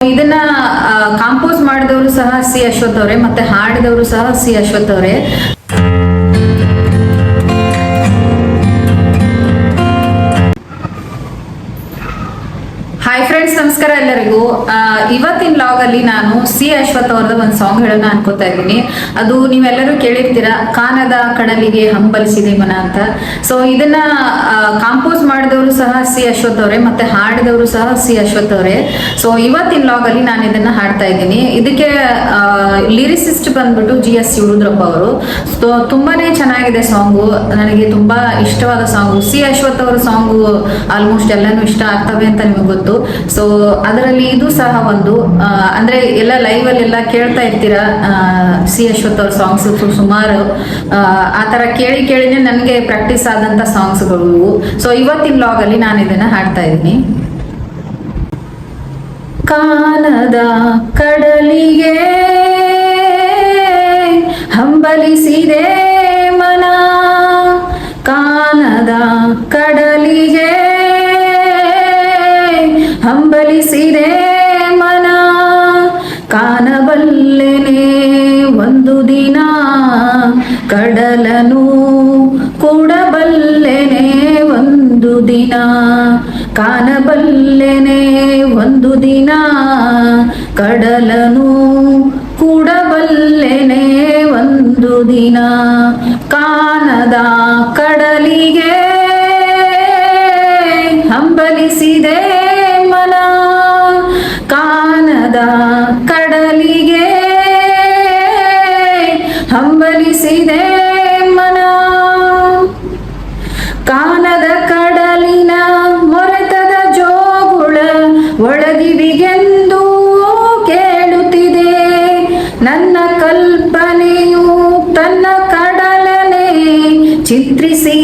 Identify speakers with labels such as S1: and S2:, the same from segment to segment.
S1: ಇದನ್ನ ಕಾಂಪೋಸ್ ಮಾಡಿದವರು ಸಹ ಸಿ ಅಶ್ವಥ್ ಅವರೇ ಮತ್ತೆ ಹಾಡಿದವರು ಸಹ ಸಿ ಅಶ್ವಥ್ ಅವರೇ. ನಮಸ್ಕಾರ ಎಲ್ಲರಿಗೂ ಇವತ್ತಿನ ಲಾಗ್ ಅಲ್ಲಿ ನಾನು ಸಿ ಅಶ್ವಥ್ ಅವ್ರದ ಒಂದು ಸಾಂಗ್ ಹೇಳೋಣ ಅನ್ಕೋತಾ ಇದ್ದೀನಿ. ಅದು ನೀವೆಲ್ಲರೂ ಕೇಳಿರ್ತೀರಾ, ಕಾನದ ಕಡಲಿಗೆ ಹಂಬಲಿಸಿದೆ ಮನ ಅಂತ. ಸೊ ಇದನ್ನ ಕಾಂಪೋಸ್ ಮಾಡಿದವರು ಸಹ ಸಿ ಅಶ್ವಥ್ ಅವರೇ, ಮತ್ತೆ ಹಾಡಿದವರು ಸಹ ಸಿ ಅಶ್ವಥ್ ಅವರೇ. ಸೊ ಇವತ್ತಿನ ಲಾಗ್ ಅಲ್ಲಿ ನಾನು ಇದನ್ನ ಹಾಡ್ತಾ ಇದ್ದೀನಿ. ಇದಕ್ಕೆ ಲಿರಿಸಿಸ್ಟ್ ಬಂದ್ಬಿಟ್ಟು ಜಿ ಎಸ್ ಯುಡುದ್ರಪ್ಪ ಅವರು. ಸೊ ತುಂಬಾನೇ ಚೆನ್ನಾಗಿದೆ ಸಾಂಗು. ನನಗೆ ತುಂಬಾ ಇಷ್ಟವಾದ ಸಾಂಗು. ಸಿ ಅಶ್ವಥ್ ಅವರ ಸಾಂಗು ಆಲ್ಮೋಸ್ಟ್ ಎಲ್ಲಾನು ಇಷ್ಟ ಆಗ್ತವೆ ಅಂತ ನಿಮಗೆ ಗೊತ್ತು. ಸೊ ಅದರಲ್ಲಿ ಇದು ಸಹ ಒಂದು ಅಂದ್ರೆ ಎಲ್ಲ ಲೈವ್ ಅಲ್ಲಿ ಎಲ್ಲ ಕೇಳ್ತಾ ಇರ್ತೀರಾ ಸಿ ಅಶ್ವಥ್ ಅವ್ರ ಸಾಂಗ್ಸ್ ಸುಮಾರು ಆ, ತರ ಕೇಳಿ ಕೇಳಿನೇ ನನಗೆ ಪ್ರಾಕ್ಟೀಸ್ ಆದಂತ ಸಾಂಗ್ಸ್ಗಳು ಇವು. ಸೊ ಇವತ್ತಿನ ಲಾಗ್ ಅಲ್ಲಿ ನಾನು ಇದನ್ನ ಹಾಡ್ತಾ ಇದ್ದೀನಿ. ಕಾನದ ಕಡಲಿಗೆ ಹಂಬಲಿಸಿದೆ ಮನ. ಕಾನದ ಕಡಲಿಗೆ ಹಂಬಲಿಸಿದೆ ಮನ. ಕಾಣಬಲ್ಲೆನೆ ಒಂದು ದಿನ. ಕಡಲನು ಕೂಡಬಲ್ಲೆನೆ ಒಂದು ದಿನ. ಕಾಣಬಲ್ಲೆನೆ ಒಂದು ದಿನ. ಕಡಲನು ಕೂಡಬಲ್ಲೆನೆ ಒಂದು ದಿನ. ಕಾನದ ಕಡಲಿಗೆ ಕಾನದ ಕಡಲಿನ ಮೊರೆತದ ಜೋಗುಳ ಒಳಗಿವಿಗೆಂದು ಕೇಳುತ್ತಿದೆ. ನನ್ನ ಕಲ್ಪನೆಯು ತನ್ನ ಕಡಲನೆ ಚಿತ್ರಿಸಿ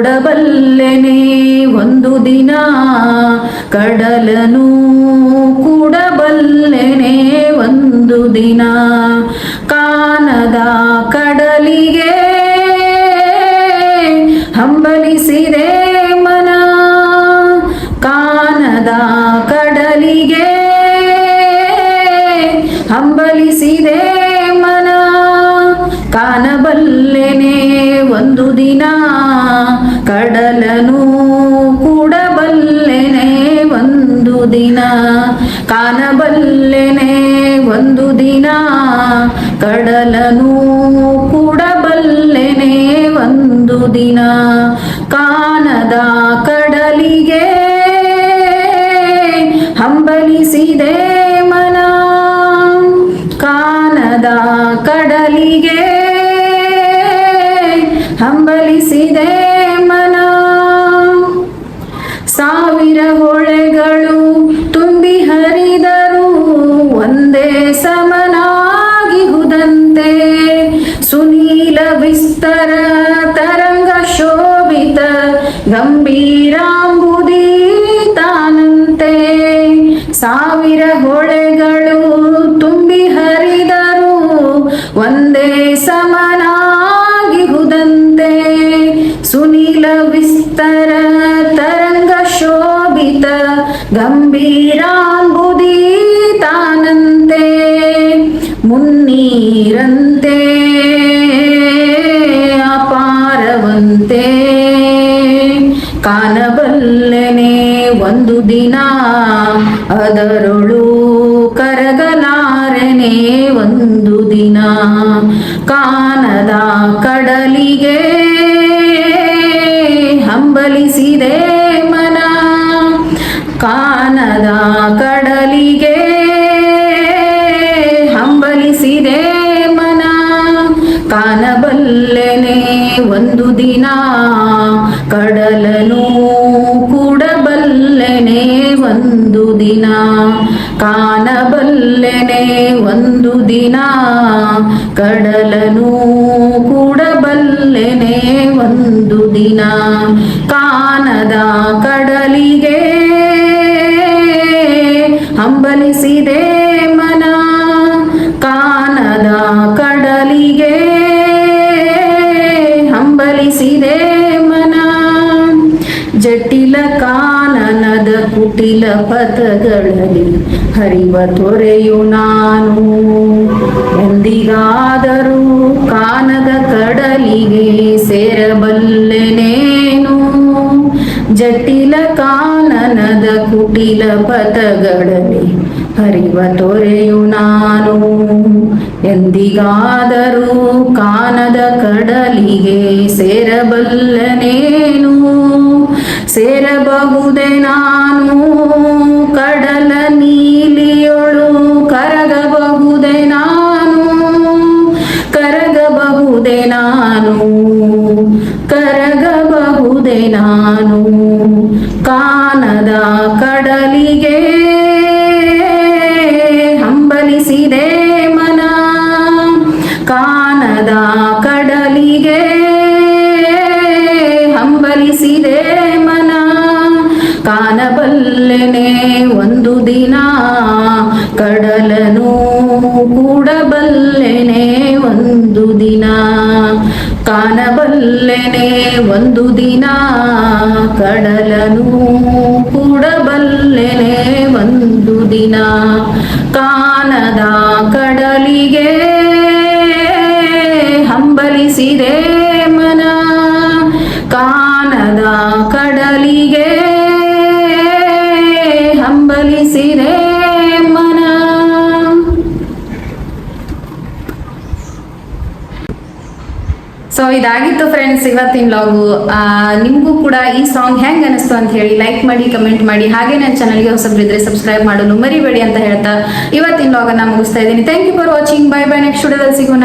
S1: ನೋಡಬಲ್ಲೆನೆ ಒಂದು ದಿನ, ಕಡಲನು ಕೂಡಬಲ್ಲೆನೆ ಒಂದು ದಿನ. ಕಾನದ ಕಡಲಿಗೆ ಹಂಬಲಿಸಿದೆ ಮನ. ಕಾನದ ಕಡಲಿಗೆ ಹಂಬಲಿಸಿದೆ ಮನ. ಕಾನಬಲ್ಲೆನೆ ಒಂದು ದಿನ ಕಡಲನು ಕೂಡಬಲ್ಲೆನೆ ಒಂದು ದಿನ, ಕಾಣಬಲ್ಲೆನೆ ಒಂದು ದಿನ. ಕಡಲನು ಕೂಡಬಲ್ಲೆನೆ ಒಂದು ದಿನ ಕಾನದ ಕಡಲಿಗೆ ಹಂಬಲಿಸಿದೆ ಮನ. ಕಾನದ ಕಡಲಿಗೆ ಹಂಬಲಿಸಿದೆ ಸುನೀಲ ವಿಸ್ತರ ತರಂಗ ಶೋಭಿತ ಗಂಭೀರಾಂಬುದೀತಾನಂತೆ ಸಾವಿರ ಹೊಳೆಗಳು ತುಂಬಿ ಹರಿದರು ಒಂದೇ ಸಮನಾಗಿಹುದಂತೆ ಸುನೀಲ ವಿಸ್ತರ ತರಂಗ ಶೋಭಿತ ಗಂಭೀರಾಂಬುದೀತಾನಂತೆ ಮುನ್ನೀರಂತೆ. ದಿನ ಅದರೊಳು ಕರಗಲಾರನೆ ಒಂದು ದಿನ. ಕಾನದ ಕಡಲಿಗೆ ಹಂಬಲಿಸಿದೆ ಮನ. ಕಾನದ ಕಡಲಿಗೆ ಹಂಬಲಿಸಿದೆ ಮನ. ಕಾನಬಲ್ಲನೆ ಒಂದು ದಿನ. ದಿನ ಕಾಣಬಲ್ಲೆನೆ ಒಂದು ದಿನ ಕಡಲನು ಕೂಡಬಲ್ಲೆನೆ ಒಂದು ದಿನ. ಕುಟಿಲ ಪಥಗಳಲ್ಲಿ ಹರಿವ ತೊರೆಯು ನಾನು. ಎಂದಿಗಾದರೂ ಕಾನದ ಕಡಲಿಗೆ ಸೇರಬಲ್ಲೆನೇನು ಜಟಿಲ ಕಾನನದ ಕುಟಿಲ ಪಥಗಳಲ್ಲಿ ಹರಿವ ತೊರೆಯು ನಾನು. ಎಂದಿಗಾದರೂ ಕಾನದ ಕಡಲಿಗೆ ಸೇರಬಲ್ಲನೇನು ಸೇರಬಹುದೇ ನಾನು ಕಡಲಿಗೆ ಹಂಬಲಿಸಿದೆ ಮನ. ಕಾನದ ಕಡಲಿಗೆ ಹಂಬಲಿಸಿದೆ ಮನ. ಕಾನಬಲ್ಲೆನೆ ಒಂದು ದಿನ, ಕಡಲನು ಕೂಡಬಲ್ಲೆನೆ ಒಂದು ದಿನ. ಕಾನಬಲ್ಲೆನೆ ಒಂದು ದಿನ, ಕಡಲನು ಒಂದು ಇದಾಗಿತ್ತು ಫ್ರೆಂಡ್ಸ್ ಇವತ್ತಿನ ಲಾಗು ನಿಮಗೂ ಕೂಡ ಈ ಸಾಂಗ್ ಹೆಂಗ್ ಅನಿಸ್ತು ಅಂತ ಹೇಳಿ ಲೈಕ್ ಮಾಡಿ ಕಮೆಂಟ್ ಮಾಡಿ. ಹಾಗೆ ನನ್ನ ಚಾನಲ್ಗೆ ಹೊಸಬ್ರಿದ್ರೆ ಸಬ್ಸ್ಕ್ರೈಬ್ ಮಾಡಲು ಮರಿಬೇಡಿ ಅಂತ ಹೇಳ್ತಾ ಇವತ್ತಿನ ಲಾಗನ್ನ ಮುಗಿಸ್ತಾ ಇದ್ದೀನಿ. Thank you for watching bye bye next ವಿಡಿಯೋದಲ್ಲಿ ಸಿಗೋಣ.